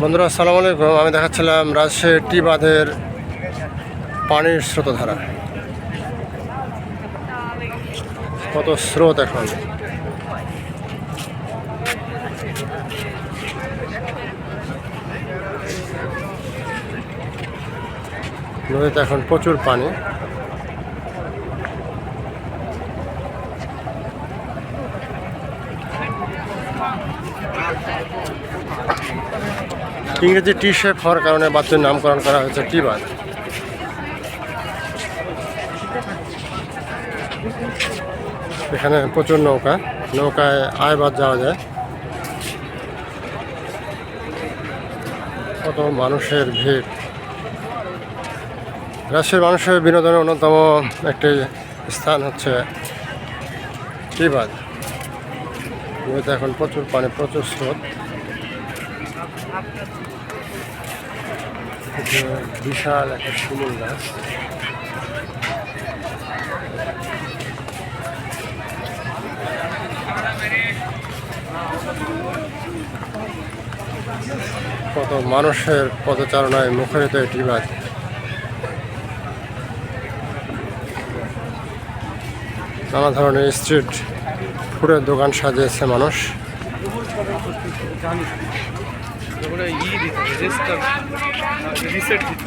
বন্ধুরা, আসসালামু আলাইকুম। আমি দেখাচ্ছিলাম রাজশাহী টি বাঁধের পানির স্রোতধারা। কত স্রোত এখন। নদীতে এখন প্রচুর পানি। ইংরেজি টি শেপ হওয়ার কারণে বাচ্চার নামকরণ করা হয়েছে টি বাঁধ এখানে প্রচুর নৌকা, নৌকায় আয় বাদ যাওয়া যায়। কত মানুষের ভিড়। রাজশাহীর মানুষের বিনোদনের অন্যতম একটি স্থান হচ্ছে টিবাদ নদীতে এখন প্রচুর পানি, প্রচুর স্রোত। বিশাল একটা শিমুল গাছ। কত মানুষের পদচারণায় মুখরিত এটি বাদ নানা ধরনের স্ট্রিট ফুডের দোকান সাজিয়েছে মানুষ। ওরা ই দিতে হবে রিসেট দিতে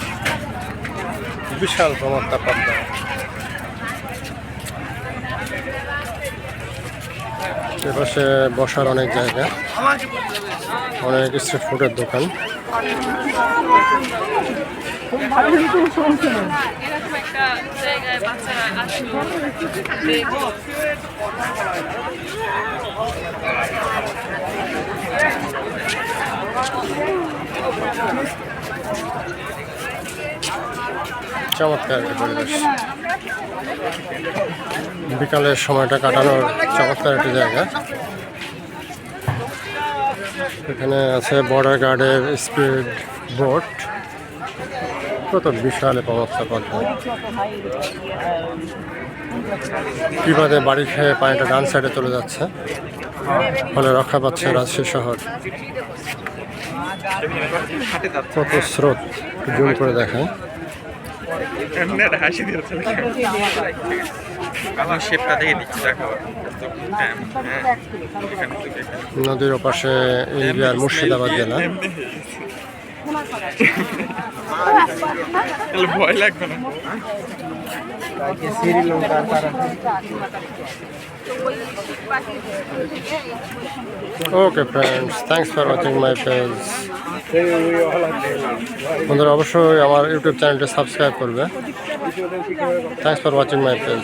বিশাল প্রমাত্তা পদ্মা এপাশে বসার অনেক জায়গা অনেক স্ট্রিট ফুডের দোকান। এরকম একটা জায়গায় বাচ্চারা আসলো দেখো চমৎকার একটি পরিবেশ। বিকালের সময়টা কাটানোর চমৎকার একটি জায়গা। এখানে আছে বর্ডার গার্ডের স্পিড বোট কত বিশাল পমস্তা পদ্মা কীভাবে বাড়ি খেয়ে পানিটা ডান সাইডে চলে যাচ্ছে। ফলে রক্ষা পাচ্ছে রাজশাহী শহর। কত স্রোত, জুম করে দেখায় এমনি একটা হাসি দিয়ে আমার শেপটা দেখে দিচ্ছি দেখো তো, হ্যাঁ, হ্যাঁ। নদীর ওপাশে ইন্ডিয়ার মুর্শিদাবাদ জেলা ভয় লাগবে না। Okay friends thanks for watching my page বন্ধুরা অবশ্যই আমার ইউটিউব চ্যানেলটি সাবস্ক্রাইব করবে। Thanks for watching my page